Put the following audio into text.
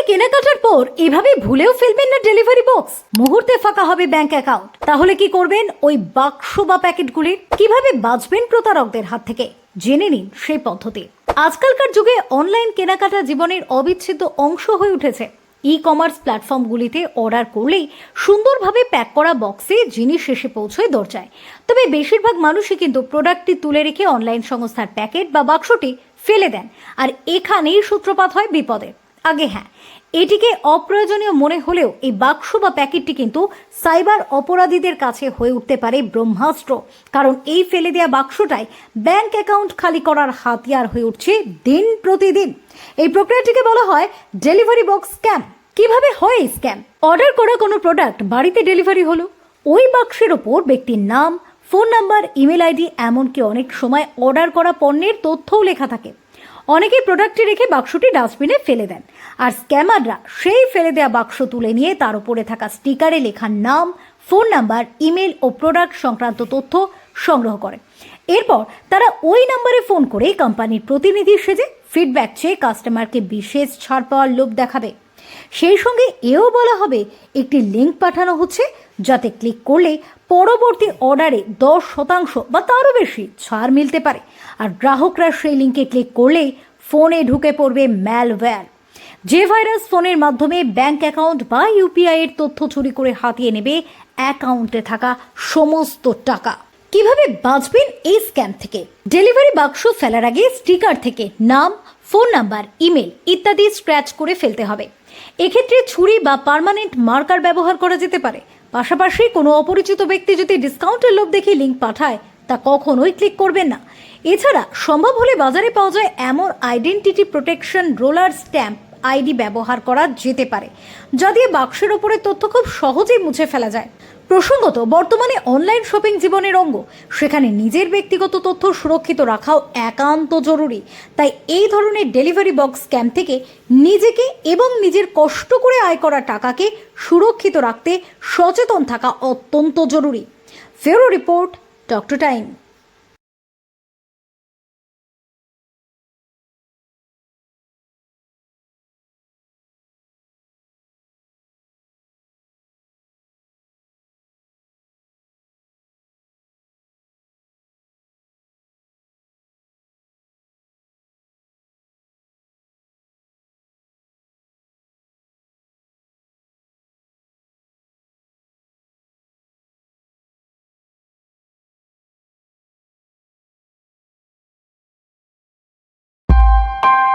অনলাইনে কেনাকাটার পর এভাবে ভুলেও ফেলবেন না ডেলিভারি বক্স। মুহূর্তে ফাঁকা হবে ব্যাংক অ্যাকাউন্ট। তাহলে কি করবেন? ওই বাক্স বা প্যাকেটগুলির কীভাবে বাঁচবেন প্রতারকদের হাত থেকে? জেনে নিন সেই পদ্ধতি। আজকালকার যুগে অনলাইন কেনাকাটা জীবনের অবিচ্ছেদ্য অংশ হয়ে উঠেছে। ই কমার্স প্ল্যাটফর্মগুলিতে অর্ডার করলেই সুন্দরভাবে প্যাক করা বক্সে জিনিস এসে পৌঁছয় দরজায়। তবে বেশিরভাগ মানুষই কিন্তু প্রোডাক্টটি তুলে রেখে অনলাইন সংস্থার প্যাকেট বা বাক্সটি ফেলে দেন। আর এখানেই সূত্রপাত হয় বিপদের আগে হ্যাঁ এটিকে অপ্রয়োজনীয় মনে হলেও এই বাক্স বা প্যাকেটটি কিন্তু সাইবার অপরাধীদের কাছে হয়ে উঠতে পারে ব্রহ্মাস্ত্র। কারণ এই ফেলে দেওয়া বাক্সটাই ব্যাংক অ্যাকাউন্ট খালি করার হাতিয়ার হয়ে উঠছে দিন প্রতিদিন। এই প্রক্রিয়াটিকে বলা হয় ডেলিভারি বক্স স্ক্যাম। কীভাবে হয় এই স্ক্যাম? অর্ডার করা কোনো প্রোডাক্ট বাড়িতে ডেলিভারি হলো। ওই বাক্সের ওপর ব্যক্তির নাম, ফোন নাম্বার, ইমেল আইডি, এমনকি অনেক সময় অর্ডার করা পণ্যের তথ্যও লেখা থাকে। অনেকেই প্রোডাক্টটি রেখে বাক্সটি ডাস্টবিনে ফেলে দেন। আর স্ক্যামাররা সেই ফেলে দেওয়া বাক্স তুলে নিয়ে তার উপরে থাকা স্টিকারে লেখা নাম, ফোন নাম্বার, ইমেল ও প্রোডাক্ট সংক্রান্ত তথ্য সংগ্রহ করে এরপর তারা ওই নাম্বারে ফোন করে কোম্পানির প্রতিনিধি সেজে ফিডব্যাক চেয়ে কাস্টমারকে বিশেষ ছাড় পাওয়ার লোভ দেখাবে। সেই সঙ্গে এও বলা হবে, একটি লিঙ্ক পাঠানো হচ্ছে, যাতে ক্লিক করলে পরবর্তী অর্ডারে দশ শতাংশ বা তারও বেশি ছাড় মিলতে পারে। আর গ্রাহকরা সেই লিঙ্কে ক্লিক করলেই ফোনে ঢুকে পড়বে ম্যালওয়্যার যে ভাইরাস ফোনের মাধ্যমে ব্যাংক অ্যাকাউন্ট বা ইউপিআই এর তথ্য চুরি করে হাতিয়ে নেবে অ্যাকাউন্টে থাকা সমস্ত টাকা। কীভাবে বাঁচবেন এই স্ক্যাম থেকে? ডেলিভারি বাক্স ফেলার আগে স্টিকার থেকে নাম, ফোন নাম্বার, ইমেল ইত্যাদি স্ক্র্যাচ করে ফেলতে হবে। এক্ষেত্রে ছুরি বা পার্মানেন্ট মার্কার ব্যবহার করা যেতে পারে। পাশাপাশি কোনো অপরিচিত ব্যক্তি যদি ডিসকাউন্টের লোভ দেখে লিঙ্ক পাঠায়, তা কখনোই ক্লিক করবেন না। এছাড়া সম্ভব হলে বাজারে পাওয়া যায় এমন identity protection roller stamp ID ব্যবহার করা যেতে পারে, যা দিয়ে বাক্সের ওপরে তথ্য খুব সহজেই মুছে ফেলা যায়। প্রসঙ্গত, বর্তমানে অনলাইন শপিং জীবনের অঙ্গ। সেখানে নিজের ব্যক্তিগত তথ্য সুরক্ষিত রাখাও একান্ত জরুরি। তাই এই ধরনের ডেলিভারি বক্স স্ক্যাম থেকে নিজেকে এবং নিজের কষ্ট করে আয় করা টাকাকে সুরক্ষিত রাখতে সচেতন থাকা অত্যন্ত জরুরি। ফেরো রিপোর্ট, ডক্টর টাইম। Bye.